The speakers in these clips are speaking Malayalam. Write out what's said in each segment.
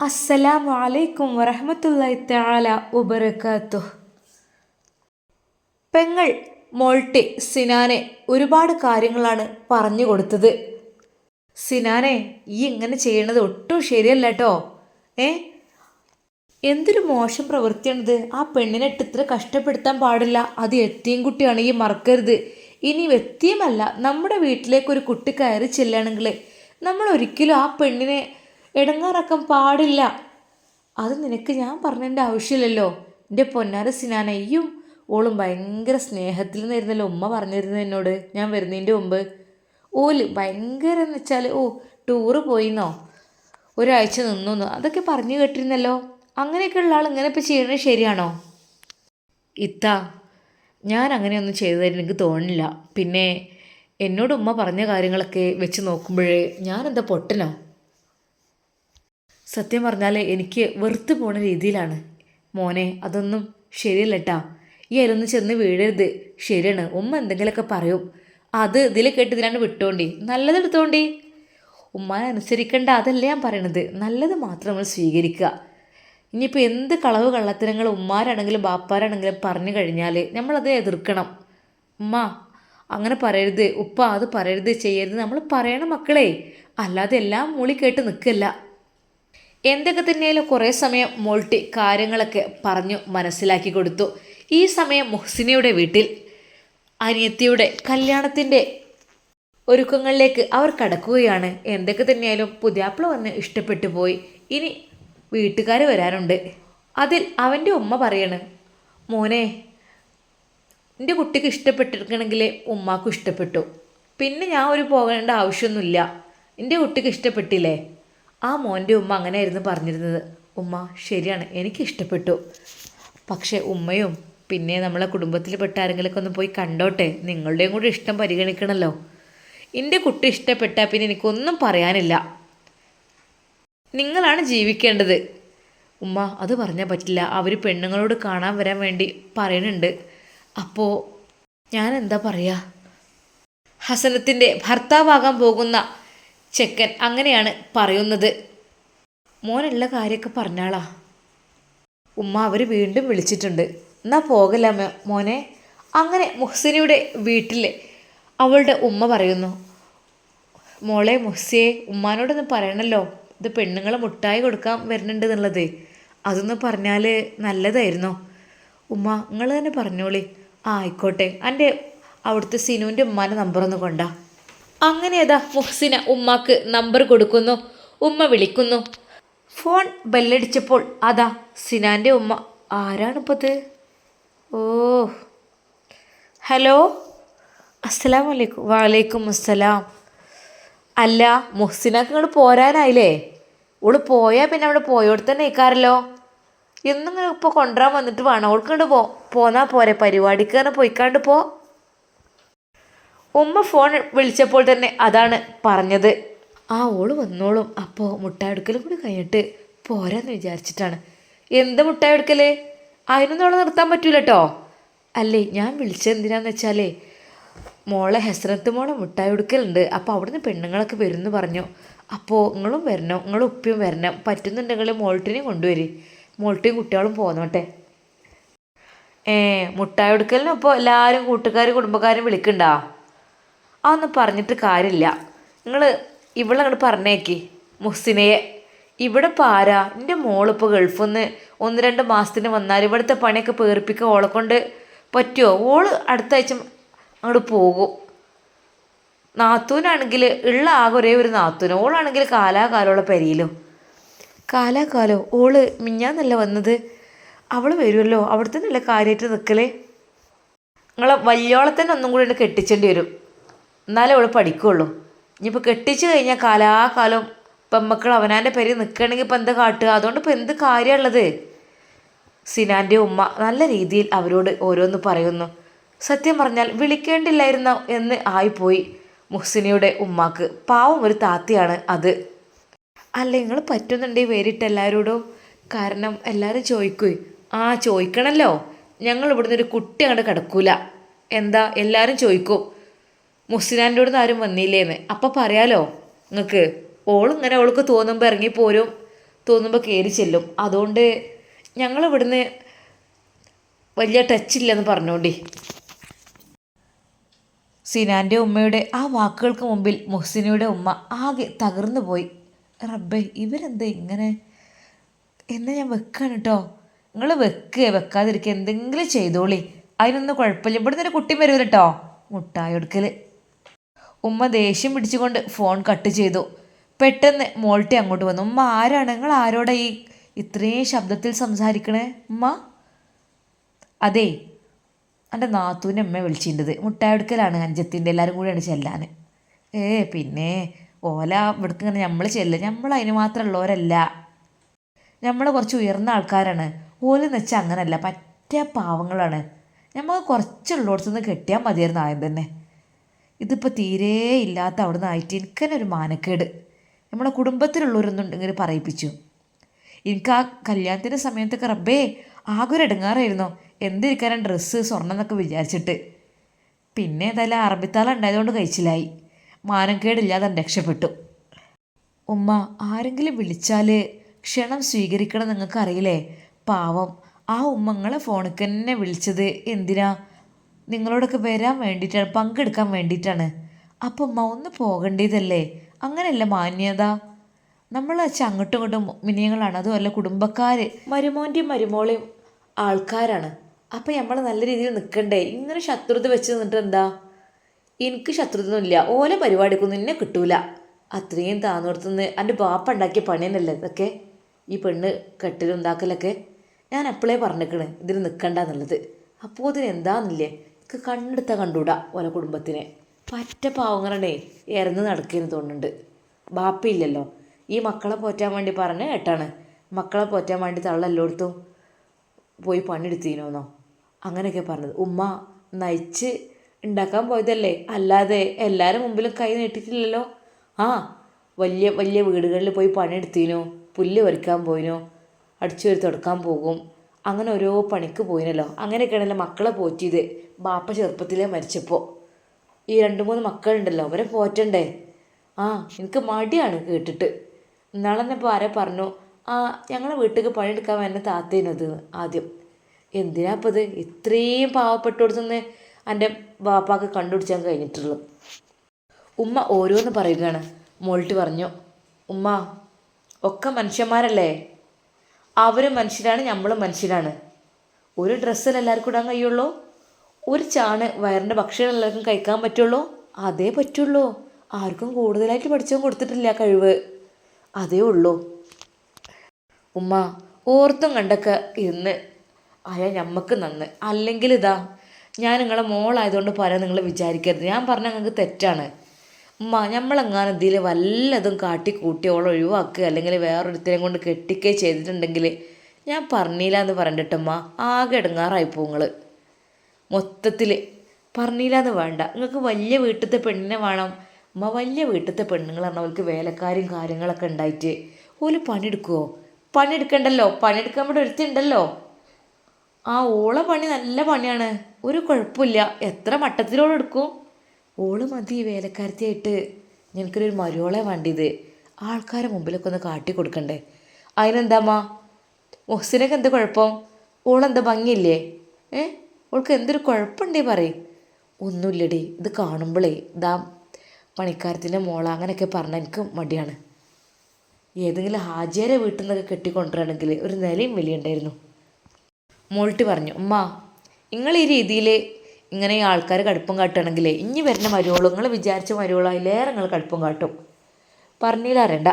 അസ്സലാമു അലൈക്കും വറഹമത്തല്ലായി തആല ഉബറക്കാത്തു പെങ്ങൾ മോൾട്ടി സിനാനെ ഒരുപാട് കാര്യങ്ങളാണ് പറഞ്ഞു കൊടുത്തത്. സിനാനെ ഈ ഇങ്ങനെ ചെയ്യണത് ഒട്ടും ശരിയല്ല കേട്ടോ ഏ? എന്തൊരു മോശം പ്രവൃത്തിയാണിത്. ആ പെണ്ണിനെ ഇട്ട് ഇത്ര കഷ്ടപ്പെടുത്താൻ പാടില്ല. അത് എത്തിയും കുട്ടിയാണ് ഈ മറക്കരുത്. ഇനി എത്തിയുമല്ല. നമ്മുടെ വീട്ടിലേക്ക് ഒരു കുട്ടി കയറി ചെല്ലുകയാണെങ്കിൽ നമ്മൾ ഒരിക്കലും ആ പെണ്ണിനെ ഇടങ്ങാറാക്കാൻ പാടില്ല. അത് നിനക്ക് ഞാൻ പറഞ്ഞതിന്റെ ആവശ്യമില്ലല്ലോ. എന്റെ പൊന്നാര സിനാനയ്യും ഓളും ഭയങ്കര സ്നേഹത്തിൽ നിന്നിരുന്നല്ലോ ഉമ്മ പറഞ്ഞിരുന്നു എന്നോട്. ഞാൻ വരുന്നതിന്റെ മുമ്പ്. ഓൽ ഭയങ്കര എന്ന് വെച്ചാൽ ഓ ടൂറ് പോയിന്നോ? ഒരാഴ്ച നിന്നു അതൊക്കെ പറഞ്ഞു കേട്ടിരുന്നല്ലോ. അങ്ങനെയൊക്കെയുള്ള ആൾ ഇങ്ങനെ ഇപ്പോൾ ചെയ്യണത് ശരിയാണോ? ഇത്ത ഞാൻ അങ്ങനെയൊന്നും ചെയ്തതായിട്ട് എനിക്ക് തോന്നില്ല പിന്നെ എന്നോട് ഉമ്മ പറഞ്ഞ കാര്യങ്ങളൊക്കെ വെച്ച് നോക്കുമ്പോഴേ ഞാനെന്താ പൊട്ടനോ? സത്യം പറഞ്ഞാൽ എനിക്ക് വെറുത്തു പോണ രീതിയിലാണ്. മോനെ അതൊന്നും ശരിയല്ല കേട്ടാ ഈ അതിലൊന്ന് ചെന്ന് വീഴരുത്. ശരിയാണ്. ഉമ്മ എന്തെങ്കിലുമൊക്കെ പറയും. അത് ഇതിൽ കേട്ട് ഇതിനാണ് വിട്ടോണ്ടി. നല്ലത് എടുത്തോണ്ടി ഉമ്മാനെ അനുസരിക്കേണ്ട അതല്ല ഞാൻ പറയണത്. നല്ലത് മാത്രം നമ്മൾ സ്വീകരിക്കുക ഇനിയിപ്പോൾ എന്ത് കളവ് കള്ളത്തരങ്ങൾ ഉമ്മാരാണെങ്കിലും ബാപ്പാരാണെങ്കിലും പറഞ്ഞു കഴിഞ്ഞാൽ നമ്മളത് എതിർക്കണം. ഉമ്മ അങ്ങനെ പറയരുത്. ഉപ്പ അത് പറയരുത് ചെയ്യരുത്. നമ്മൾ പറയണം മക്കളെ. അല്ലാതെ എല്ലാം മൂളി കേട്ട് നിൽക്കല്ല എന്തൊക്കെ തന്നെയാലും കുറേ സമയം മോൾട്ടി കാര്യങ്ങളൊക്കെ പറഞ്ഞു മനസ്സിലാക്കി കൊടുത്തു. ഈ സമയം മുഹ്സിനയുടെ വീട്ടിൽ അനിയത്തിയുടെ കല്യാണത്തിന്റെ ഒരുക്കങ്ങളിലേക്ക് അവർ കടക്കുകയാണ്. എന്തൊക്കെ തന്നെയായാലും പുതിയാപ്പിള വന്ന് ഇഷ്ടപ്പെട്ടു പോയി. ഇനി വീട്ടുകാർ വരാനുണ്ട്. അതിൽ അവന്റെ ഉമ്മ പറയാണ് മോനെ എന്റെ കുട്ടിക്ക് ഇഷ്ടപ്പെട്ടിരിക്കണമെങ്കിൽ ഉമ്മാക്കും ഇഷ്ടപ്പെട്ടു. പിന്നെ ഞാൻ ഒരു പോകേണ്ട ആവശ്യമൊന്നുമില്ല. എന്റെ കുട്ടിക്ക് ഇഷ്ടപ്പെട്ടില്ലേ? ആ മോന്റെ ഉമ്മ അങ്ങനെയായിരുന്നു പറഞ്ഞിരുന്നത്. ഉമ്മ ശരിയാണ് എനിക്ക് ഇഷ്ടപ്പെട്ടു. പക്ഷേ ഉമ്മയും പിന്നെ നമ്മളെ കുടുംബത്തിൽ പെട്ട ആരെങ്കിലുമൊക്കെ ഒന്ന് പോയി കണ്ടോട്ടെ. നിങ്ങളുടെയും കൂടി ഇഷ്ടം പരിഗണിക്കണമല്ലോ എന്റെ കുട്ടി ഇഷ്ടപ്പെട്ടാൽ പിന്നെ എനിക്കൊന്നും പറയാനില്ല. നിങ്ങളാണ് ജീവിക്കേണ്ടത്. ഉമ്മ അത് പറഞ്ഞാൽ പറ്റില്ല. അവർ പെണ്ണുങ്ങളോട് കാണാൻ വരാൻ വേണ്ടി പറയുന്നുണ്ട്. അപ്പോൾ ഞാൻ എന്താ പറയുക ഹസനത്തിന്റെ ഭർത്താവാകാൻ പോകുന്ന ചെക്കൻ അങ്ങനെയാണ് പറയുന്നത്. മോനുള്ള കാര്യമൊക്കെ പറഞ്ഞാളാ. ഉമ്മ അവർ വീണ്ടും വിളിച്ചിട്ടുണ്ട്. എന്നാ പോകല മോനെ? അങ്ങനെ മുഹ്സിനിയുടെ വീട്ടിൽ അവളുടെ ഉമ്മ പറയുന്നു. മോളെ മുഹ്സിയെ ഉമ്മാനോടൊന്ന് പറയണല്ലോ. ഇത് പെണ്ണുങ്ങളെ മുട്ടായി കൊടുക്കാൻ വരുന്നുണ്ട് എന്നുള്ളത്. അതൊന്ന് പറഞ്ഞാൽ നല്ലതായിരുന്നോ. ഉമ്മ നിങ്ങൾ തന്നെ പറഞ്ഞോളി. ആ ആയിക്കോട്ടെ. എന്റെ അവിടുത്തെ സിനുവിന്റെ ഉമ്മാന്റെ നമ്പറൊന്ന് കൊണ്ടാ. അങ്ങനെ അതാ മുഹ്സിന ഉമ്മാക്ക് നമ്പർ കൊടുക്കുന്നു. ഉമ്മ വിളിക്കുന്നു. ഫോൺ ബെല്ലടിച്ചപ്പോൾ അതാ സിനാന്റെ ഉമ്മ. ആരാണിപ്പത്? ഓ. ഹലോ. അസ്സലാം വലൈക്കും വാലൈക്കും അസ്സലാം. അല്ല മുഹ്സിനക്ക് ഇങ്ങോട്ട് പോരാനായില്ലേ? ഓൾ പോയാൽ പിന്നെ അവിടെ പോയോട് തന്നെ നിൽക്കാറല്ലോ എന്നും ഇപ്പോൾ കൊണ്ടുവരാൻ വന്നിട്ട് വേണം. അവൾക്ക് പോ പോന്നാൽ പോരെ. പരിപാടിക്ക് തന്നെ പോയിക്കാണ്ട് പോ. ഉമ്മ ഫോൺ വിളിച്ചപ്പോൾ തന്നെ അതാണ് പറഞ്ഞത്. ആ ഓൾ വന്നോളും. അപ്പോൾ മുട്ടായെടുക്കലും കൂടി കഴിഞ്ഞിട്ട് പോരാന്ന് വിചാരിച്ചിട്ടാണ്. എന്ത് മുട്ടായി എടുക്കൽ അതിനൊന്നും അവളെ നിർത്താൻ പറ്റൂല കേട്ടോ അല്ലേ ഞാൻ വിളിച്ചത് എന്തിനാന്ന് വെച്ചാലേ മോളെ ഹെസ്രത്ത് മോളെ മുട്ടായി കൊടുക്കലുണ്ട് അപ്പോൾ അവിടുന്ന് പെണ്ണുങ്ങളൊക്കെ വരുമെന്ന് പറഞ്ഞു. അപ്പോൾ നിങ്ങളും വരണം നിങ്ങളും ഉപ്പയും വരണം. പറ്റുന്നുണ്ടെങ്കിൽ മോൾട്ടിനെയും കൊണ്ടുവരി. മോൾട്ടിയും കുട്ടികളും പോന്നോട്ടെ. ഏ മുട്ടായി കൊടുക്കലിനും ഇപ്പോൾ എല്ലാവരും കൂട്ടുകാരും കുടുംബക്കാരും വിളിക്കണ്ടാ? അതൊന്നും പറഞ്ഞിട്ട് കാര്യമില്ല. നിങ്ങൾ ഇവിടെ അങ്ങോട്ട് പറഞ്ഞേക്കി. മുഹ്സിനയെ. ഇവിടെ ആരാ? എന്റെ മോളിപ്പോൾ ഗൾഫിൽ നിന്ന് ഒന്ന് രണ്ട് മാസത്തിന് വന്നാൽ ഇവിടുത്തെ പണിയൊക്കെ പേർപ്പിക്കുക ഓളെ കൊണ്ട് പറ്റുമോ ഓൾ അടുത്ത ആഴ്ച അങ്ങോട്ട് പോകും. നാത്തൂനാണെങ്കിൽ ഉള്ള ആകെ ഒരേ ഒരു നാത്തൂന്. ഓളാണെങ്കിൽ കാലാകാലമുള്ള പെരിയിലും. കാലാകാലോ? ഓൾ മിഞ്ഞാന്നല്ല വന്നത്? അവൾ വരുമല്ലോ അവിടെ തന്നെയല്ലേ കാര്യമായിട്ട് നിൽക്കലേ നിങ്ങളെ വല്യോളത്തന്നെ തന്നെ ഒന്നും കൂടി കെട്ടിച്ചേണ്ടി വരും. എന്നാലേ അവൾ പഠിക്കുള്ളൂ. ഇനിയിപ്പോൾ കെട്ടിച്ച് കഴിഞ്ഞാൽ കാലാകാലം പെമ്മക്കൾ അവനാന്റെ പേര് നിൽക്കണമെങ്കിൽ ഇപ്പം എന്താ കാട്ടുക? അതുകൊണ്ട് ഇപ്പം എന്ത് കാര്യമുള്ളത് സിനാന്റെ ഉമ്മ നല്ല രീതിയിൽ അവരോട് ഓരോന്ന് പറയുന്നു. സത്യം പറഞ്ഞാൽ വിളിക്കേണ്ടില്ലായിരുന്നോ എന്ന് ആയിപ്പോയി മുഹ്സിനിയുടെ ഉമ്മാക്ക്. പാവം ഒരു താത്തയാണ് അത്. അല്ല നിങ്ങൾ പറ്റുന്നുണ്ടേ വേറിട്ട് എല്ലാവരോടും കാരണം എല്ലാവരും ചോദിക്കുവേ. ആ ചോദിക്കണമല്ലോ ഞങ്ങൾ ഇവിടുന്ന് ഒരു കുട്ടി അങ്ങോട്ട് കിടക്കൂല. എന്താ? എല്ലാവരും ചോദിക്കും. മുസ്ലിനാന്റെ അടുത്ത് ആരും വന്നില്ലേന്ന്. അപ്പം പറയാലോ നിങ്ങൾക്ക് ഓളിങ്ങനെ അവൾക്ക് തോന്നുമ്പോൾ ഇറങ്ങിപ്പോരും തോന്നുമ്പോൾ കയറി ചെല്ലും. അതുകൊണ്ട് ഞങ്ങൾ ഇവിടുന്ന് വലിയ ടച്ചില്ലെന്ന് പറഞ്ഞോണ്ടി. സിനാന്റെ ഉമ്മയുടെ ആ വാക്കുകൾക്ക് മുമ്പിൽ മുഹ്സിനയുടെ ഉമ്മ ആകെ തകർന്നു പോയി. റബ്ബേ ഇവരെന്താ ഇങ്ങനെ? എന്നാ ഞാൻ വെക്കാണ് കേട്ടോ നിങ്ങൾ വെക്കുക വെക്കാതിരിക്കുക എന്തെങ്കിലും ചെയ്തോളി. അതിനൊന്നും കുഴപ്പമില്ല. ഇവിടുന്ന് ഒരു കുട്ടി വരും കേട്ടോ മുട്ടായി എടുക്കൽ ഉമ്മ ദേഷ്യം പിടിച്ചുകൊണ്ട് ഫോൺ കട്ട് ചെയ്തു. പെട്ടെന്ന് മോൾട്ടി അങ്ങോട്ട് വന്നു. ഉമ്മ ആരാണ്? നിങ്ങൾ ആരോടെ ഈ ഇത്രയും ശബ്ദത്തിൽ സംസാരിക്കണേ? ഉമ്മ? അതെ എന്റെ നാത്തൂന്റെ അമ്മ വിളിച്ചിട്ടുണ്ട് മുട്ടായി എടുക്കലാണ് അഞ്ചത്തിന്റെ. എല്ലാവരും കൂടെയാണ് ചെല്ലാൻ. ഏ പിന്നെ ഓല ഇവിടേക്ക് ഇങ്ങനെ നമ്മൾ ചെല്ല. നമ്മൾ അതിന് മാത്രമുള്ളവരല്ല. നമ്മൾ കുറച്ച് ഉയർന്ന ആൾക്കാരാണ്. ഓലെന്ന് വെച്ചാൽ അങ്ങനല്ല. പറ്റ പാവങ്ങളാണ്. നമ്മൾ കുറച്ചുള്ളിടത്തു നിന്ന് കെട്ടിയാൽ മതിയായിരുന്നു ആദ്യം തന്നെ. ഇതിപ്പോൾ തീരേ ഇല്ലാത്ത അവിടെ നിന്ന് ആയിട്ട് എനിക്ക് ഒരു മാനക്കേട്. നമ്മളെ കുടുംബത്തിലുള്ളവരൊന്നും പറയിപ്പിച്ചു. എനിക്ക് ആ കല്യാണത്തിന്റെ സമയത്തൊക്കെ റബ്ബേ ആകെ ഒരു ഇടങ്ങാറായിരുന്നു എന്തിരിക്കാനും ഡ്രസ്സ് സ്വർണം എന്നൊക്കെ വിചാരിച്ചിട്ട്. പിന്നെ ഏതായാലും അറബിത്താളം ഉണ്ടായതുകൊണ്ട് കഴിച്ചിലായി. മാനക്കേടില്ലാതെ രക്ഷപ്പെട്ടു. ഉമ്മ ആരെങ്കിലും വിളിച്ചാൽ ക്ഷണം സ്വീകരിക്കണം നിങ്ങൾക്കറിയില്ലേ? പാവം ആ ഉമ്മങ്ങളെ ഫോണിൽ തന്നെ വിളിച്ചത് എന്തിനാ? നിങ്ങളോടൊക്കെ വരാൻ വേണ്ടിയിട്ടാണ് പങ്കെടുക്കാൻ വേണ്ടിയിട്ടാണ്. അപ്പം അമ്മ ഒന്ന് പോകേണ്ടതല്ലേ? അങ്ങനെയല്ല മാന്യത? നമ്മൾ വെച്ചാൽ അങ്ങോട്ടും ഇങ്ങോട്ടും മിനിയങ്ങളാണ് അതുമല്ല കുടുംബക്കാർ മരുമോന്റെയും മരുമോളെയും ആൾക്കാരാണ്. അപ്പം നമ്മൾ നല്ല രീതിയിൽ നിൽക്കണ്ടേ ഇങ്ങനെ ശത്രുത വെച്ച് നിന്നിട്ട് എന്താ? എനിക്ക് ശത്രുതൊന്നുമില്ല ഓല പരിപാടിക്കൊന്നും എന്നെ കിട്ടൂല. അത്രയും താന്നോടത്തുനിന്ന് എന്റെ ബാപ്പ ഉണ്ടാക്കിയ പണിയെന്നല്ലേ ഇതൊക്കെ? ഈ പെണ്ണ് കെട്ടിലുണ്ടാക്കലൊക്കെ ഞാൻ അപ്പോഴേ പറഞ്ഞേക്കണ് ഇതിന് നിൽക്കണ്ട എന്നുള്ളത്. അപ്പോൾ ഇതിന് എന്താന്നില്ലേ? എനിക്ക് കണ്ണെടുത്താൽ കണ്ടുകൂടാ ഓല കുടുംബത്തിനെ. പറ്റ പാവങ്ങളാണേ ഇറന്ന് നടക്കുന്നു തോന്നുന്നുണ്ട്. ബാപ്പയില്ലല്ലോ. ഈ മക്കളെ പോറ്റാൻ വേണ്ടി പറഞ്ഞ ഏട്ടാണ്. മക്കളെ പോറ്റാൻ വേണ്ടി തള്ള പോയി പണിയെടുത്തിനോന്നോ? അങ്ങനെയൊക്കെ പറഞ്ഞത്. ഉമ്മ നയിച്ച് ഉണ്ടാക്കാൻ പോയതല്ലേ? അല്ലാതെ എല്ലാവരും മുമ്പിലും കൈ നീട്ടിട്ടില്ലല്ലോ? ആ വലിയ വലിയ വീടുകളിൽ പോയി പണിയെടുത്തിനോ? പുല്ല് വരിക്കാൻ പോയിനോ? അടിച്ചു വരി തുടക്കാൻ പോകും. അങ്ങനെ ഓരോ പണിക്ക് പോയിനല്ലോ. അങ്ങനെയൊക്കെയാണല്ലോ മക്കളെ പോറ്റിയത്. ബാപ്പ ചെറുപ്പത്തിലേ മരിച്ചപ്പോൾ ഈ രണ്ട് മൂന്ന് മക്കളുണ്ടല്ലോ അവരെ പോറ്റണ്ടേ? ആ എനിക്ക് മടിയാണ് കേട്ടിട്ട്. ഇന്നാളെന്നെ ഇപ്പോൾ ആരെ പറഞ്ഞു ആ ഞങ്ങളെ വീട്ടിലേക്ക് പണിയെടുക്കാൻ വേണ്ട താത്തേനത് ആദ്യം. എന്തിനാ ഇപ്പോൾ ഇത്? ഇത്രയും പാവപ്പെട്ടോടത്തുനിന്ന് എന്റെ ബാപ്പാക്ക് കണ്ടുപിടിച്ചാൻ കഴിഞ്ഞിട്ടുള്ളൂ. ഉമ്മ ഓരോന്ന് പറയുകയാണ്. മോൾട്ട് പറഞ്ഞു ഉമ്മ ഒക്കെ മനുഷ്യന്മാരല്ലേ? അവരും മനുഷ്യരാണ് നമ്മളും മനുഷ്യരാണ്. ഒരു ഡ്രസ്സിൽ എല്ലാവർക്കും ഇടാൻ കഴിയുള്ളൂ? ഒരു ചാണ് വയറിന്റെ ഭക്ഷണം എല്ലാവർക്കും കഴിക്കാൻ പറ്റുള്ളൂ? അതേ പറ്റുള്ളൂ. ആർക്കും കൂടുതലായിട്ട് പഠിച്ചവൻ കൊടുത്തിട്ടില്ല കഴിവ്. അതേ ഉള്ളൂ. ഉമ്മ ഓർത്തും കണ്ടൊക്കെ ഇരുന്ന്. അയ ഞമ്മക്ക് നന്ന്. അല്ലെങ്കിൽ ഇതാ ഞാൻ നിങ്ങളെ മോളായതുകൊണ്ട് പറയാൻ നിങ്ങൾ വിചാരിക്കരുത്. ഞാൻ പറഞ്ഞ നിങ്ങൾക്ക് തെറ്റാണ്. നമ്മളെങ്ങാനും ഇതിൽ വല്ലതും കാട്ടി കൂട്ടി ഓളെ ഒഴിവാക്കുക അല്ലെങ്കിൽ വേറൊരുത്തിനെ കൊണ്ട് കെട്ടിക്കേ ചെയ്തിട്ടുണ്ടെങ്കിൽ ഞാൻ പറഞ്ഞില്ല എന്ന് പറഞ്ഞിട്ടമ്മ ആകെ ഇടങ്ങാറായി നിങ്ങൾ മൊത്തത്തിൽ പറഞ്ഞില്ല എന്ന് വേണ്ട. നിങ്ങൾക്ക് വലിയ വീട്ടിലത്തെ പെണ്ണിനെ വേണം. അമ്മ വലിയ വീട്ടിലത്തെ പെണ്ണുങ്ങൾ പറഞ്ഞാൽ അവർക്ക് വേലക്കാരും കാര്യങ്ങളൊക്കെ ഉണ്ടായിട്ട് ഓൽ പണിയെടുക്കുമോ പണിയെടുക്കണ്ടല്ലോ? പണിയെടുക്കാൻ ഇവിടെ ഒരുത്തിണ്ടല്ലോ? ആ ഓളെ പണി നല്ല പണിയാണ്. ഒരു കുഴപ്പമില്ല. എത്ര മട്ടത്തിലോളം എടുക്കും? ഓൾ മതി വേലക്കാരത്തിയായിട്ട്. ഞങ്ങൾക്കൊരു മരുവോളെ വേണ്ടിയത് ആൾക്കാരെ മുമ്പിലൊക്കെ ഒന്ന് കാട്ടി കൊടുക്കണ്ടേ. അതിനെന്താമ്മ മുഹസിനൊക്കെ എന്ത് കുഴപ്പം? ഓളെന്താ ഭംഗിയില്ലേ? ഏ? ഓൾക്ക് എന്തൊരു കുഴപ്പമുണ്ടേ പറയും. ഒന്നുമില്ലടി ഇത് കാണുമ്പോഴേ ഇതാ പണിക്കാരത്തിന്റെ മോള അങ്ങനെയൊക്കെ പറഞ്ഞാൽ എനിക്ക് മടിയാണ്. ഏതെങ്കിലും ഹാജിയാരെ വീട്ടിൽ നിന്നൊക്കെ കെട്ടിക്കൊണ്ടുവരാണെങ്കിൽ ഒരു നിലയും ഉണ്ടായിരുന്നു മോൾട്ടി പറഞ്ഞു ഉമ്മ നിങ്ങൾ ഈ രീതിയിൽ ഇങ്ങനെ ആൾക്കാർ കടുപ്പം കാട്ടുകയാണെങ്കിൽ ഇനി വരുന്ന മരുവോളും നിങ്ങൾ വിചാരിച്ച മരുവോളും അതിലേറെ നിങ്ങൾ കടുപ്പം കാട്ടും. പറഞ്ഞില്ലറിയണ്ട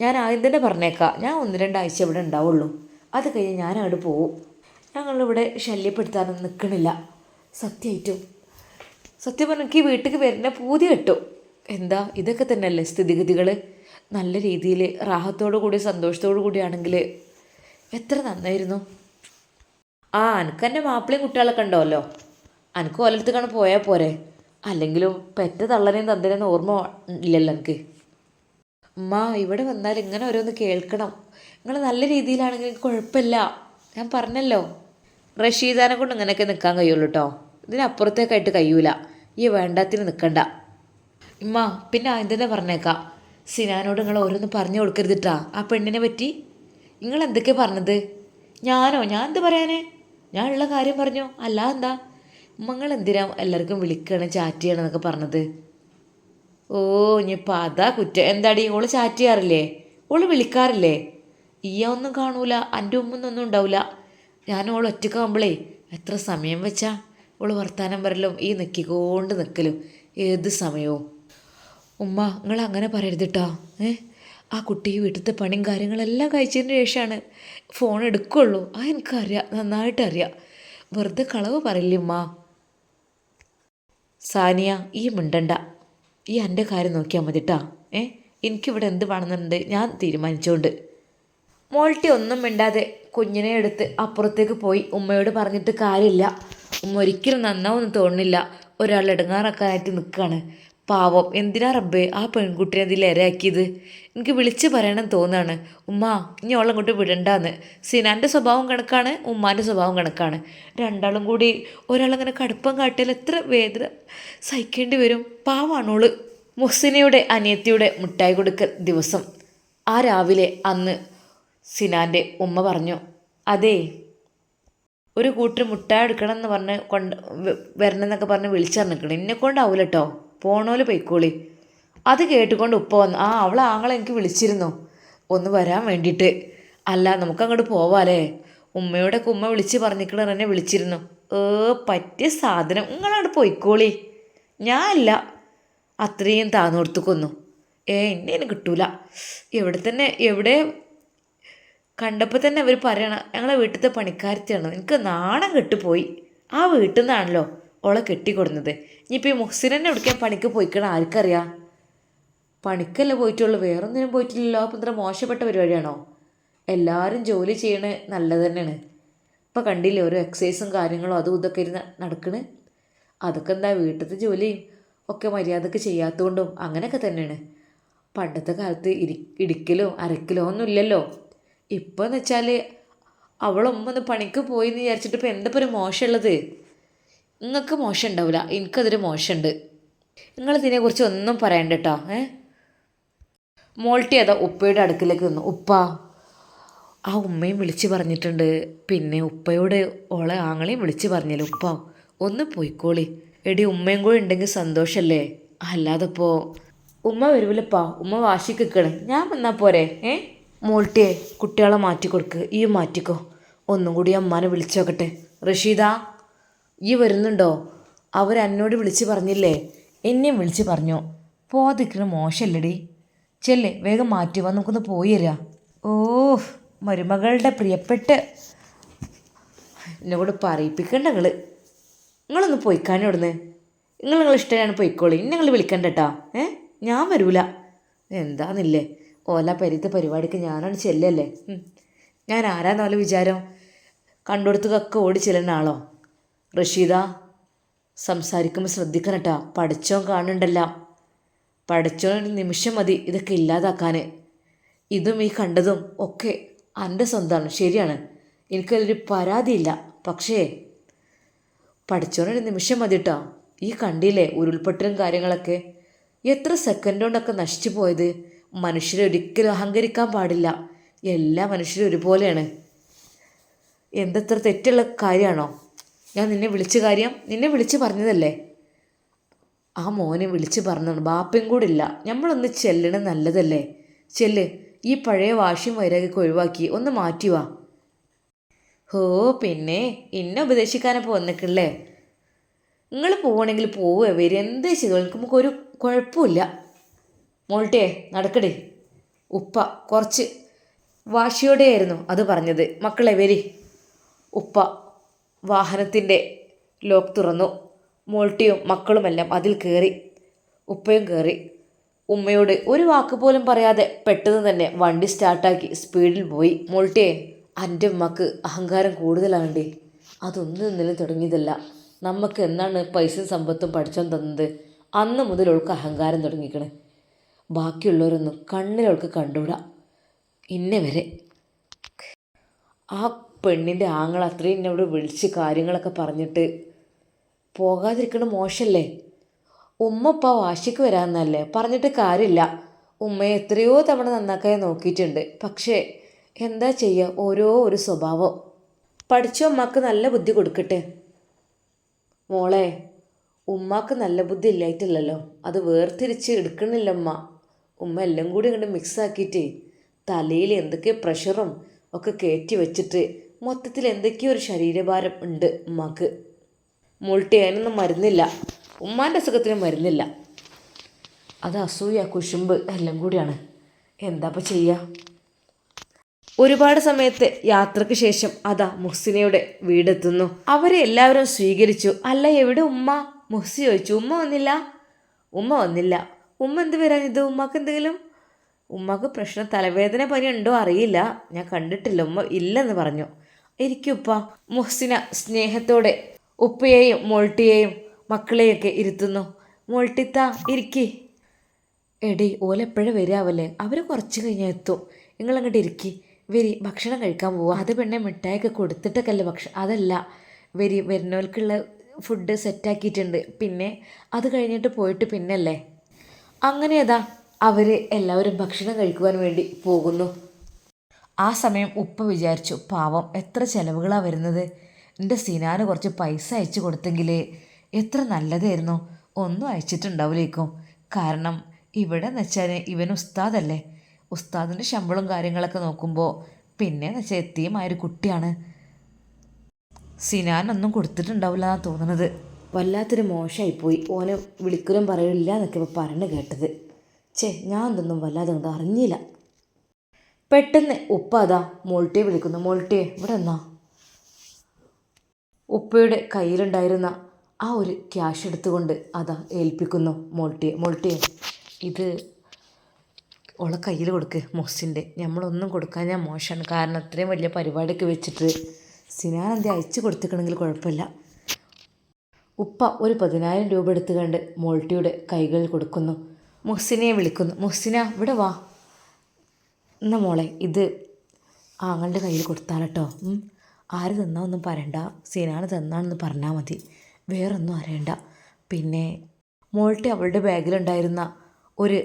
ഞാൻ ആദ്യം തന്നെ പറഞ്ഞേക്കാം ഞാൻ ഒന്ന് രണ്ടാഴ്ച ഇവിടെ ഉണ്ടാവുള്ളൂ. അത് കഴിഞ്ഞ് ഞാൻ അങ്ങോട്ട് പോവും. ഞങ്ങളിവിടെ ശല്യപ്പെടുത്താനൊന്നും നിൽക്കണില്ല സത്യമായിട്ടും സത്യം പറഞ്ഞാൽ എനിക്ക് ഈ വീട്ടിലേക്ക് വരുന്ന പൂതി കിട്ടും. എന്താ ഇതൊക്കെ തന്നെയല്ലേ സ്ഥിതിഗതികൾ നല്ല രീതിയിൽ റാഹത്തോടു കൂടി സന്തോഷത്തോടു കൂടിയാണെങ്കിൽ എത്ര നന്നായിരുന്നു. ആ എനിക്ക് എന്റെ മാപ്പിളയും കുട്ടികളൊക്കെ ഉണ്ടാവല്ലോ എനിക്ക് ഓലടുത്തേക്കാണ് പോയാൽ പോരെ. അല്ലെങ്കിലും പെറ്റ തള്ളനെയും തന്തനെയും ഓർമ്മ ഇല്ലല്ലോ എനിക്ക് ഉമ്മ ഇവിടെ വന്നാൽ ഇങ്ങനെ ഓരോന്ന് കേൾക്കണം. നിങ്ങൾ നല്ല രീതിയിലാണെങ്കിൽ കുഴപ്പമില്ല. ഞാൻ പറഞ്ഞല്ലോ. റഷീദാനെ കൊണ്ട് ഇങ്ങനെയൊക്കെ നിൽക്കാൻ കഴിയുള്ളൂ കേട്ടോ ഇതിനപ്പുറത്തേക്കായിട്ട് കഴിയൂല. ഈ വേണ്ടാത്തിന് നിൽക്കണ്ട ഉമ്മ പിന്നെ ആദ്യം തന്നെ പറഞ്ഞേക്കാം. സിനാനോട് നിങ്ങൾ ഓരോന്ന് പറഞ്ഞു കൊടുക്കരുതിട്ടാ. ആ പെണ്ണിനെ പറ്റി. നിങ്ങൾ എന്തൊക്കെയാണ് പറഞ്ഞത്? ഞാനോ? ഞാൻ എന്ത് പറയാനേ? ഞാൻ ഉള്ള കാര്യം പറഞ്ഞു? അല്ല എന്താ? നിങ്ങൾ എന്തിനാ എല്ലാവർക്കും വിളിക്കണം ചാറ്റ് ചെയ്യണം എന്നൊക്കെ പറഞ്ഞത്? ഓ ഇനിയിപ്പോൾ അതാ കുറ്റം. എന്താടി? ഓൾ ചാറ്റ് ചെയ്യാറില്ലേ? ഓൾ വിളിക്കാറില്ലേ? ഈയ ഒന്നും കാണൂല എന്റെ ഉമ്മൊന്നും ഉണ്ടാവില്ല ഞാൻ ഓൾ ഒറ്റക്കാകുമ്പോഴേ എത്ര സമയം വെച്ചാ ഓൾ വർത്താനം പറയലും ഈ നിൽക്കിക്കൊണ്ട് നിൽക്കലും ഏത് സമയവും. ഉമ്മ നിങ്ങൾ അങ്ങനെ പറയരുത് കേട്ടോ ഏ? ആ കുട്ടി വീട്ടിലത്തെ പണിയും കാര്യങ്ങളെല്ലാം കഴിച്ചതിന് ശേഷമാണ് ഫോൺ എടുക്കുള്ളൂ. ആ എനിക്കറിയാം നന്നായിട്ടറിയാം. വെറുതെ കളവ് പറയില്ലേ ഉമ്മ? സാനിയ ഈ മിണ്ടണ്ട. ഈ എന്റെ കാര്യം നോക്കിയാൽ മതി കേട്ടാ ഏ എനിക്കിവിടെ എന്ത് വേണമെന്നുണ്ട് ഞാൻ തീരുമാനിച്ചുകൊണ്ട് മോൾട്ടി ഒന്നും മിണ്ടാതെ കുഞ്ഞിനെ എടുത്ത് അപ്പുറത്തേക്ക് പോയി ഉമ്മയോട് പറഞ്ഞിട്ട് കാര്യമില്ല. ഉമ്മ ഒരിക്കലും നന്നാവൊന്നും തോന്നുന്നില്ല. ഒരാൾ ഇടങ്ങാറാക്കാനായിട്ട് നിൽക്കുകയാണ് പാവം എന്തിനാ റബ്ബേ ആ പെൺകുട്ടിനെ അതിൽ ഇരയാക്കിയത്? എനിക്ക് വിളിച്ച് പറയണം തോന്നാണ്. ഉമ്മ ഇനി ഓളെ അങ്ങോട്ട് വിടണ്ടാന്ന്. സിനാന്റെ സ്വഭാവം കണക്കാണ് ഉമ്മാന്റെ സ്വഭാവം കണക്കാണ്. രണ്ടാളും കൂടി ഒരാളങ്ങനെ കടുപ്പം കാട്ടിയാൽ എത്ര വേദന സഹിക്കേണ്ടി വരും. പാവാണോൾ മുസിനയുടെ അനിയത്തിയുടെ മുട്ടായി കൊടുക്കൽ ദിവസം. ആ രാവിലെ അന്ന് സിനാന്റെ ഉമ്മ പറഞ്ഞു അതേ ഒരു കൂട്ടർ മുട്ടായി എടുക്കണം എന്ന് പറഞ്ഞ് കൊണ്ട് വരണം എന്നൊക്കെ പറഞ്ഞ് വിളിച്ചറിഞ്ഞിക്കണം എന്നെ കൊണ്ടാവൂല കേട്ടോ പോണോൽ പൊയ്ക്കോളി. അത് കേട്ടുകൊണ്ട് ഉപ്പ വന്നു. ആ അവളെ ആങ്ങളെ എനിക്ക് വിളിച്ചിരുന്നു. ഒന്ന് വരാൻ വേണ്ടിയിട്ട് അല്ല നമുക്ക് അങ്ങോട്ട് പോവാലേ ഉമ്മയുടെ ഉമ്മ വിളിച്ച് പറഞ്ഞിക്കണ എന്നെ വിളിച്ചിരുന്നു. ഏ പറ്റിയ സാധനം. നിങ്ങളങ്ങോട്ട് പൊയ്ക്കോളി. ഞാനല്ല അത്രയും താന്നോർത്ത് കൊന്നു. ഏ എന്നെ എനിക്ക് കിട്ടൂല. എവിടെ തന്നെ എവിടെ? കണ്ടപ്പോൾ തന്നെ അവർ പറയണം ഞങ്ങളെ വീട്ടിലത്തെ പണിക്കാരത്തിയാണ്. എനിക്ക് നാണം കെട്ടുപോയി. ആ വീട്ടിൽ നിന്നാണല്ലോ ഓളെ കെട്ടിക്കൊടുന്നത്. ഇനിയിപ്പോൾ ഈ മുഹ്സിനെ എവിടേക്കാൻ പണിക്ക് പോയിക്കണം? ആർക്കറിയാം? പണിക്കല്ലേ പോയിട്ടുള്ളൂ. വേറൊന്നിനും പോയിട്ടില്ലല്ലോ. അപ്പം ഇത്ര മോശപ്പെട്ട പരിപാടിയാണോ? എല്ലാവരും ജോലി ചെയ്യണ നല്ലത് തന്നെയാണ്. ഇപ്പം കണ്ടില്ലേ ഓരോ എക്സസൈസും കാര്യങ്ങളും അതും ഇതൊക്കെ ഇരുന്ന് നടക്കണ്. അതൊക്കെ എന്താ വീട്ടിലത്തെ ജോലിയും ഒക്കെ മര്യാദയ്ക്ക് ചെയ്യാത്തതുകൊണ്ടും അങ്ങനെയൊക്കെ തന്നെയാണ്. പണ്ടത്തെ കാലത്ത് ഇരി ഇടിക്കലോ അരക്കലോ ഒന്നും ഇല്ലല്ലോ. ഇപ്പം എന്ന് വെച്ചാൽ അവളൊമ്മ ഒന്ന് പണിക്ക് പോയി എന്ന് വിചാരിച്ചിട്ട് ഇപ്പം എന്താ ഇപ്പോൾ ഒരു മോശമുള്ളത് നിങ്ങൾക്ക് മോശം ഉണ്ടാവില്ല എനിക്കതൊരു മോശമുണ്ട്. നിങ്ങളിതിനെക്കുറിച്ച് ഒന്നും പറയണ്ട കേട്ടോ ഏ? മോൾട്ടി അതാ ഉപ്പയുടെ അടുക്കിലേക്ക് നിന്നു. ഉപ്പ ആ ഉമ്മയും വിളിച്ച് പറഞ്ഞിട്ടുണ്ട്. പിന്നെ ഉപ്പയോട് ഓളെ ആങ്ങളെയും വിളിച്ച് പറഞ്ഞല്ലോ. ഉപ്പ ഒന്ന് പോയിക്കോളി. എടി ഉമ്മയും കൂടെ ഉണ്ടെങ്കിൽ സന്തോഷല്ലേ? അല്ലാതെ ഇപ്പോൾ ഉമ്മ വരുമല്ലപ്പാ ഉമ്മ വാശി നിൽക്കണേ ഞാൻ വന്നാൽ പോരെ? ഏ? മോൾട്ടിയെ കുട്ടികളെ മാറ്റി കൊടുക്ക് ഈ മാറ്റിക്കോ. ഒന്നും കൂടി അമ്മാനെ വിളിച്ചു നോക്കട്ടെ. റഷീദ. ഈ വരുന്നുണ്ടോ? അവർ എന്നോട് വിളിച്ച് പറഞ്ഞില്ലേ? എന്നെയും വിളിച്ച് പറഞ്ഞു? പോതിക്കണ മോശമല്ലടി ചെല്ലേ വേഗം മാറ്റി വാ നമുക്കൊന്ന് പോയി തരാം ഓ മരുമകളുടെ പ്രിയപ്പെട്ട്. എന്നോട് പറയിപ്പിക്കണ്ട നിങ്ങൾ നിങ്ങളൊന്ന് പോയിക്കാനും ഇവിടുന്ന്. നിങ്ങൾ നിങ്ങൾ ഇഷ്ടമാണ് പോയിക്കോളി. ഇന്നെ നിങ്ങൾ വിളിക്കണ്ട കേട്ടോ ഏ? ഞാൻ വരൂല. എന്താന്നില്ലേ? ഓല പരിത്തെ പരിപാടിക്ക് ഞാനാണ് ചെല്ലല്ലേ? ഞാൻ ആരാന്നോലെ വിചാരം? കണ്ടുകൊടുത്തൊക്കെ ഓടി ചെല്ലുന്ന ആളോ? റഷീദ സംസാരിക്കുമ്പോൾ ശ്രദ്ധിക്കണം കേട്ടോ പഠിച്ചോൻ കാണുന്നുണ്ടല്ല. പഠിച്ചോൻ നിമിഷം മതി ഇതൊക്കെ ഇല്ലാതാക്കാൻ ഇതും ഈ കണ്ടതും ഒക്കെ എന്റെ സ്വന്തമാണ് ശരിയാണ്. എനിക്കതിലൊരു പരാതിയില്ല. പക്ഷേ പഠിച്ചോനൊരു നിമിഷം മതി കേട്ടോ ഈ കണ്ടില്ലേ ഉരുൾപൊട്ടലും കാര്യങ്ങളൊക്കെ? എത്ര സെക്കൻഡ് കൊണ്ടൊക്കെ നശിച്ചു പോയത്? മനുഷ്യരെ ഒരിക്കലും അഹങ്കരിക്കാൻ പാടില്ല. എല്ലാ മനുഷ്യരും ഒരുപോലെയാണ്. എന്തത്ര തെറ്റുള്ള കാര്യമാണോ? ഞാൻ നിന്നെ വിളിച്ച കാര്യം നിന്നെ വിളിച്ച് പറഞ്ഞതല്ലേ? ആ മോനെ വിളിച്ച് പറഞ്ഞാണ് ബാപ്പയും കൂടെ ഇല്ല. നമ്മളൊന്ന് ചെല്ലണ നല്ലതല്ലേ? ചെല്ല്. ഈ പഴയ വാശിയും വൈരാഗ്യമൊക്കെ ഒഴിവാക്കി. ഒന്ന് മാറ്റി വാ. ഹോ പിന്നെ ഇന്നെ ഉപദേശിക്കാനപ്പോൾ വന്നിട്ടില്ലേ നിങ്ങൾ പോവണമെങ്കിൽ പോവുക ഇവർ എന്ത് ചെയ്തോ? നമുക്കൊരു കുഴപ്പമില്ല. മോൾട്ടേ നടക്കടേ. ഉപ്പ കുറച്ച് വാശിയോടെയായിരുന്നു അത് പറഞ്ഞത്. മക്കളെ വരി. ഉപ്പ. വാഹനത്തിന്റെ ലോക്ക് തുറന്നു. മോൾട്ടിയും മക്കളുമെല്ലാം അതിൽ കയറി ഉപ്പയും കയറി ഉമ്മയോട് ഒരു വാക്ക് പോലും പറയാതെ പെട്ടെന്ന് തന്നെ വണ്ടി സ്റ്റാർട്ടാക്കി സ്പീഡിൽ പോയി. മോൾട്ടിയെ എന്റെ ഉമ്മക്ക് അഹങ്കാരം കൂടുതലാണ്ടേ. അതൊന്നും ഇന്നലെ തുടങ്ങിയതല്ല. നമുക്ക് എന്നാണ് പൈസയും സമ്പത്തും പഠിച്ചോൻ തന്നത്? അന്ന് മുതൽ അവൾക്ക് അഹങ്കാരം തുടങ്ങിക്കണേ. ബാക്കിയുള്ളവരൊന്നും കണ്ണിലവൾക്ക് കണ്ടുവിടാം ഇന്നെ വരെ. ആ പെണ്ണിന്റെ ആങ്ങൾ അത്രയും എന്നെ എന്നോട് വിളിച്ച് കാര്യങ്ങളൊക്കെ പറഞ്ഞിട്ട് പോകാതിരിക്കണ മോശമല്ലേ ഉമ്മ ഇപ്പം വാശിക്ക് വരാമെന്നല്ലേ? പറഞ്ഞിട്ട് കാര്യമില്ല. ഉമ്മയെ എത്രയോ തവണ നന്നാക്കാൻ നോക്കിയിട്ടുണ്ട്. പക്ഷേ എന്താ ചെയ്യുക ഓരോ ഒരു സ്വഭാവം. പഠിച്ച ഉമ്മാക്ക് നല്ല ബുദ്ധി കൊടുക്കട്ടെ? മോളെ ഉമ്മാക്ക് നല്ല ബുദ്ധി ഇല്ലായിട്ടില്ലല്ലോ. അത് വേർതിരിച്ച് എടുക്കണില്ല ഉമ്മ. ഉമ്മ എല്ലാം കൂടി ഇങ്ങോട്ട് മിക്സ് ആക്കിയിട്ട് തലയിൽ എന്തൊക്കെ പ്രഷറും ഒക്കെ കയറ്റി വെച്ചിട്ട് മൊത്തത്തിൽ എന്തൊക്കെയോ ഒരു ശരീരഭാരം ഉണ്ട് ഉമ്മാക്ക്. മുൾട്ടി അതിനൊന്നും മരുന്നില്ല. ഉമ്മാന്റെ അസുഖത്തിന് മരുന്നില്ല. അത് അസൂയ കുശുമ്പ് എല്ലാം കൂടിയാണ്. എന്താ ഇപ്പം ചെയ്യുക ഒരുപാട് സമയത്തെ യാത്രയ്ക്ക് ശേഷം അതാ മുഹ്സിനയുടെ വീടെത്തുന്നു. അവരെ എല്ലാവരും സ്വീകരിച്ചു. അല്ല എവിടെ ഉമ്മ? മുഹ്സി ചോദിച്ചു. ഉമ്മ വന്നില്ല? ഉമ്മ വന്നില്ല. ഉമ്മ എന്ത് വരാനിത് ഉമ്മക്ക് എന്തെങ്കിലും? ഉമ്മക്ക് പ്രശ്നം തലവേദന പനി ഉണ്ടോ അറിയില്ല. ഞാൻ കണ്ടിട്ടില്ല. ഉമ്മ ഇല്ലെന്ന് പറഞ്ഞു. ഇരിക്കുപ്പ മുഹ്സിന സ്നേഹത്തോടെ ഉപ്പയെയും മോൾട്ടിയെയും മക്കളെയൊക്കെ ഇരുത്തുന്നു. മോൾട്ടിത്ത ഇരിക്കി. എടി ഓലെപ്പോഴും വരാവല്ലേ? അവർ കുറച്ച് കഴിഞ്ഞാൽ എത്തും. നിങ്ങളങ്ങോട്ട് ഇരിക്കി. വരി ഭക്ഷണം കഴിക്കാൻ പോവുക അത് പെണ്ണെ മിഠായിയൊക്കെ കൊടുത്തിട്ടൊക്കെ അല്ലേ ഭക്ഷണം അതല്ല. വരി വരുന്നവർക്കുള്ള ഫുഡ് സെറ്റാക്കിയിട്ടുണ്ട്. പിന്നെ അത് കഴിഞ്ഞിട്ട് പോയിട്ട് പിന്നല്ലേ? അങ്ങനെ അതാ അവർ എല്ലാവരും ഭക്ഷണം കഴിക്കുവാൻ വേണ്ടി പോകുന്നു. ആ സമയം ഉപ്പ വിചാരിച്ചു പാവം എത്ര ചിലവുകളാണ് വരുന്നത്? എന്റെ സിനാന് കുറച്ച് പൈസ അയച്ചു കൊടുത്തെങ്കിൽ എത്ര നല്ലതായിരുന്നു. ഒന്നും അയച്ചിട്ടുണ്ടാവില്ലേക്കും കാരണം ഇവിടെ എന്ന് വെച്ചാൽ ഇവൻ ഉസ്താദല്ലേ. ഉസ്താദിന്റെ ശമ്പളവും കാര്യങ്ങളൊക്കെ നോക്കുമ്പോൾ പിന്നെ എന്ന് വെച്ചാൽ എത്തിയുമായൊരു കുട്ടിയാണ്. സിനാനൊന്നും കൊടുത്തിട്ടുണ്ടാവില്ല എന്നാണ് തോന്നുന്നത് വല്ലാത്തൊരു മോശമായിപ്പോയി ഓനെ വിളിക്കലും പറയില്ല എന്നൊക്കെ ഇപ്പോൾ പറഞ്ഞു കേട്ടത്. ചേ ഞാൻ ഇതൊന്നും വല്ലാതെ അറിഞ്ഞില്ല. പെട്ടെന്ന് ഉപ്പ അതാ മോൾട്ടിയെ വിളിക്കുന്നു. മോൾട്ടിയെ ഇവിടെ എന്നാ ഉപ്പയുടെ കയ്യിലുണ്ടായിരുന്ന ആ ഒരു ക്യാഷ് എടുത്തുകൊണ്ട് അതാ ഏൽപ്പിക്കുന്നു മോൾട്ടിയെ. മോൾട്ടിയെ ഇത് ഓളെ കയ്യിൽ കൊടുക്ക് മൊസിന്റെ. നമ്മളൊന്നും കൊടുക്കാൻ ഞാൻ മോശമാണ്. കാരണം അത്രയും വലിയ പരിപാടിയൊക്കെ വെച്ചിട്ട് സിനാൻ എന്തി അയച്ചു കൊടുത്തിക്കണമെങ്കിൽ കുഴപ്പമില്ല. ഉപ്പ ഒരു പതിനായിരം രൂപ എടുത്തു കണ്ട് മോൾട്ടിയുടെ കൈകളിൽ കൊടുക്കുന്നു. മുഹ്സിനെ വിളിക്കുന്നു. മുഹ്സിന ഇവിടെ വാ. എന്നാ മോളെ ഇത് ആങ്ങളുടെ കയ്യിൽ കൊടുത്താൽ കേട്ടോ ആര് തന്നാന്നൊന്നും പറയണ്ട. സീനാണ് തന്നാണെന്ന് പറഞ്ഞാൽ മതി. വേറൊന്നും അറിയണ്ട. പിന്നെ മോൾട്ടി അവളുടെ ബാഗിലുണ്ടായിരുന്ന ഒരു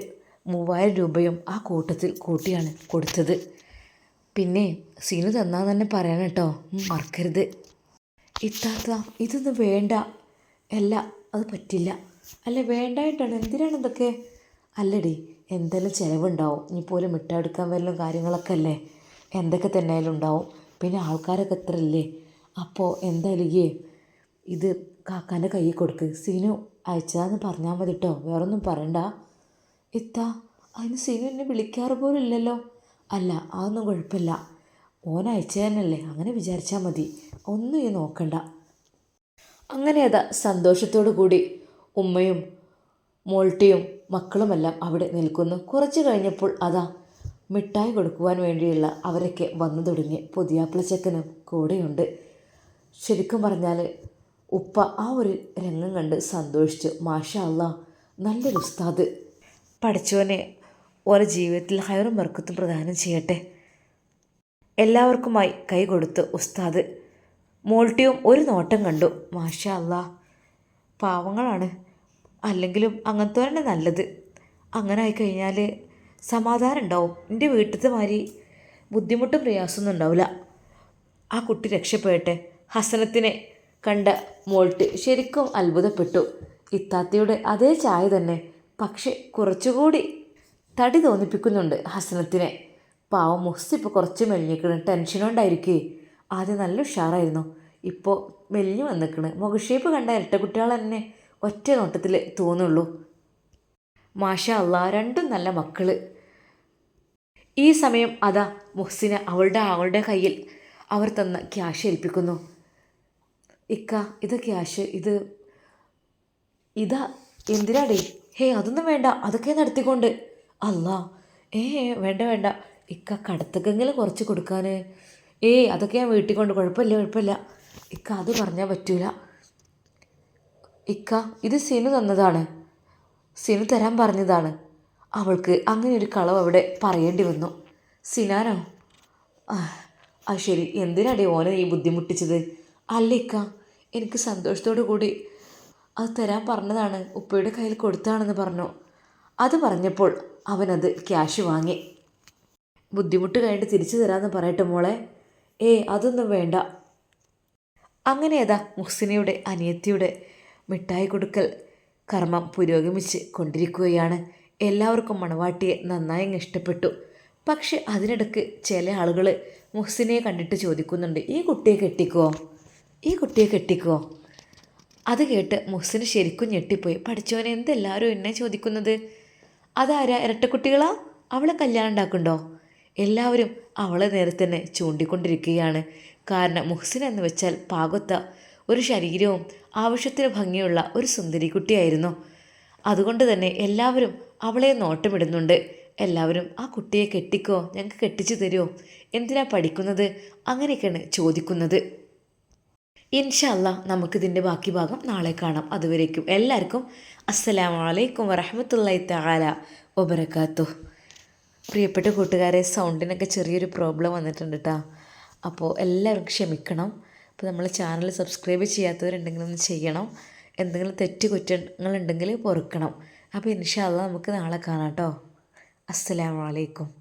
മൂവായിരം രൂപയും ആ കൂട്ടത്തിൽ കൂട്ടിയാണ് കൊടുത്തത്. പിന്നെ സീനു തന്നാൽ തന്നെ പറയണം കേട്ടോ മറക്കരുത്. ഇത്താത്ത ഇതൊന്നും വേണ്ട. അല്ല അത് പറ്റില്ല. അല്ല വേണ്ടായിട്ടാണ്. എന്തിനാണ് ഇതൊക്കെ? അല്ലടി എന്തെങ്കിലും ചിലവുണ്ടാവും? ഇനി പോലും മിട്ടെടുക്കാൻ വരലും കാര്യങ്ങളൊക്കെ അല്ലേ? എന്തൊക്കെ തന്നെയായാലും ഉണ്ടാവും. പിന്നെ ആൾക്കാരൊക്കെ എത്ര ഇല്ലേ അപ്പോൾ എന്തായാലും ഇത് കാക്കാന്റെ കയ്യിൽ കൊടുക്ക്. സീനു അയച്ചതാന്ന് പറഞ്ഞാൽ മതി കേട്ടോ വേറൊന്നും പറയണ്ട. ഇത്താ അതിന് സീനു എന്നെ വിളിക്കാറ് പോലും ഇല്ലല്ലോ. അല്ല അതൊന്നും കുഴപ്പമില്ല. ഓൻ അയച്ചതന്നല്ലേ അങ്ങനെ വിചാരിച്ചാൽ മതി. ഒന്നും ഈ നോക്കണ്ട. അങ്ങനെ അതാ സന്തോഷത്തോടു കൂടി ഉമ്മയും മോൾട്ടിയും മക്കളുമെല്ലാം അവിടെ നിൽക്കുന്നു. കുറച്ചു കഴിഞ്ഞപ്പോൾ അതാ മിഠായി കൊടുക്കുവാൻ വേണ്ടിയുള്ള അവരൊക്കെ വന്നു തുടങ്ങി. പുതിയാപ്പിളച്ചക്കനും കൂടെയുണ്ട്. ശരിക്കും പറഞ്ഞാൽ ഉപ്പ ആ ഒരു രംഗം കണ്ട് സന്തോഷിച്ചു. മാഷാ അല്ല നല്ലൊരു ഉസ്താദ്. പഠിച്ചവനെ ഓരോ ജീവിതത്തിൽ ഹയറും വർക്കത്തും പ്രദാനം ചെയ്യട്ടെ. എല്ലാവർക്കുമായി കൈ കൊടുത്തു ഉസ്താദ്. മോൾട്ടിയും ഒരു നോട്ടം കണ്ടു. മാഷാ അല്ല പാവങ്ങളാണ്. അല്ലെങ്കിലും അങ്ങനത്തെ തന്നെ നല്ലത്. അങ്ങനെ ആയിക്കഴിഞ്ഞാൽ സമാധാനം ഉണ്ടാവും. എന്റെ വീട്ടിലത്തെ മാതിരി ബുദ്ധിമുട്ടും പ്രയാസമൊന്നും ഉണ്ടാവില്ല. ആ കുട്ടി രക്ഷപ്പെടട്ടെ. ഹസനത്തിനെ കണ്ട മോൾട്ട് ശരിക്കും അത്ഭുതപ്പെട്ടു. ഇത്താത്തയുടെ അതേ ചായ തന്നെ. പക്ഷെ കുറച്ചുകൂടി തടി തോന്നിപ്പിക്കുന്നുണ്ട് ഹസനത്തിനെ. പാവം മുസ് ഇപ്പോൾ കുറച്ച് മെലിഞ്ഞിക്കണ് ടെൻഷനുണ്ടായിരിക്കേ ആദ്യം നല്ല ഉഷാറായിരുന്നു. ഇപ്പോൾ മെലിഞ്ഞു വന്നിക്കണ് മുഖഷേപ്പ് കണ്ട ഇരട്ട കുട്ടികൾ തന്നെ ഒറ്റ നോട്ടത്തിൽ തോന്നുള്ളൂ. മാഷ അല്ല രണ്ടും നല്ല മക്കൾ ഈ സമയം അതാ മുഹ്സിന അവളുടെ അവളുടെ കയ്യിൽ അവർ തന്ന ക്യാഷ് ഏൽപ്പിക്കുന്നു. ഇക്ക ഇത് ക്യാഷ് ഇത് ഇതാ എന്തിനാടേ ഹേ അതൊന്നും വേണ്ട അതൊക്കെ നടത്തിക്കൊണ്ട്. അല്ല ഏ വേണ്ട വേണ്ട. ഇക്ക കടത്തക്കെങ്കിലും കുറച്ച് കൊടുക്കാൻ ഏയ് അതൊക്കെ ഞാൻ വീട്ടിൽ കൊണ്ട് കുഴപ്പമില്ല കുഴപ്പമില്ല. ഇക്ക അത് പറഞ്ഞാൽ പറ്റൂല. ഇക്ക ഇത് സിനു തന്നതാണ്. സിനു തരാൻ പറഞ്ഞതാണ്. അവൾക്ക് അങ്ങനെ ഒരു കളവ് അവിടെ പറയേണ്ടി വന്നു. സിനാനോ? ആ ശരി. എന്തിനാടി ഓനെ ഈ ബുദ്ധിമുട്ടിച്ചത്? അല്ല ഇക്ക എനിക്ക് സന്തോഷത്തോടു കൂടി അത് തരാൻ പറഞ്ഞതാണ്. ഉപ്പയുടെ കയ്യിൽ കൊടുത്താണെന്ന് പറഞ്ഞു. അത് പറഞ്ഞപ്പോൾ അവനത് ക്യാഷ് വാങ്ങി. ബുദ്ധിമുട്ട് കഴിഞ്ഞിട്ട് തിരിച്ചു തരാമെന്ന് പറയട്ടെ മോളെ. ഏ അതൊന്നും വേണ്ട. അങ്ങനെ ഏതാ മുഹ്സിനയുടെ അനിയത്തിയുടെ മിഠായി കൊടുക്കൽ കർമ്മം പുരോഗമിച്ച് കൊണ്ടിരിക്കുകയാണ്. എല്ലാവർക്കും മണവാട്ടിയെ നന്നായി ഇഷ്ടപ്പെട്ടു. പക്ഷെ അതിനിടക്ക് ചില ആളുകൾ മുഹ്സിനെ കണ്ടിട്ട് ചോദിക്കുന്നുണ്ട് ഈ കുട്ടിയെ കെട്ടിക്കോ? ഈ കുട്ടിയെ കെട്ടിക്കോ? അത് കേട്ട് മുഹ്സിന് ശരിക്കും ഞെട്ടിപ്പോയി. പഠിച്ചവനെ എന്തെല്ലാവരും എന്നെ ചോദിക്കുന്നത്? അതാരാ? ഇരട്ടക്കുട്ടികളാ? അവളെ കല്യാണം ഉണ്ടാക്കുന്നുണ്ടോ? എല്ലാവരും അവളെ നേരെ തന്നെ ചൂണ്ടിക്കൊണ്ടിരിക്കുകയാണ്. കാരണം മുഹ്സിൻ എന്ന് വെച്ചാൽ പാകൊത്ത ഒരു ശരീരവും ആവശ്യത്തിന് ഭംഗിയുള്ള ഒരു സുന്ദരി കുട്ടിയായിരുന്നു. അതുകൊണ്ട് തന്നെ എല്ലാവരും അവളെ നോട്ടമിടുന്നുണ്ട്. എല്ലാവരും ആ കുട്ടിയെ കെട്ടിക്കോ ഞങ്ങൾക്ക് കെട്ടിച്ചു തരുമോ എന്തിനാ പഠിക്കുന്നത്? അങ്ങനെയൊക്കെയാണ് ചോദിക്കുന്നത്. ഇൻഷല്ല നമുക്കിതിന്റെ ബാക്കി ഭാഗം നാളെ കാണാം. അതുവരേക്കും എല്ലാവർക്കും അസ്സലാമലൈക്കും വറഹമത്തല്ലായി താല ഒബരക്കാത്തു പ്രിയപ്പെട്ട കൂട്ടുകാരെ സൗണ്ടിനൊക്കെ ചെറിയൊരു പ്രോബ്ലം വന്നിട്ടുണ്ട് കേട്ടോ അപ്പോൾ എല്ലാവരും ക്ഷമിക്കണം. അപ്പോൾ നമ്മൾ ചാനൽ സബ്സ്ക്രൈബ് ചെയ്യാത്തവരുണ്ടെങ്കിൽ ഒന്ന് ചെയ്യണം. എന്തെങ്കിലും തെറ്റ് കുറ്റങ്ങളുണ്ടെങ്കിൽ പൊറുക്കണം. അപ്പോൾ ഇൻഷാല്ല നമുക്ക് നാളെ കാണാം കേട്ടോ. അസ്സലാമലൈക്കും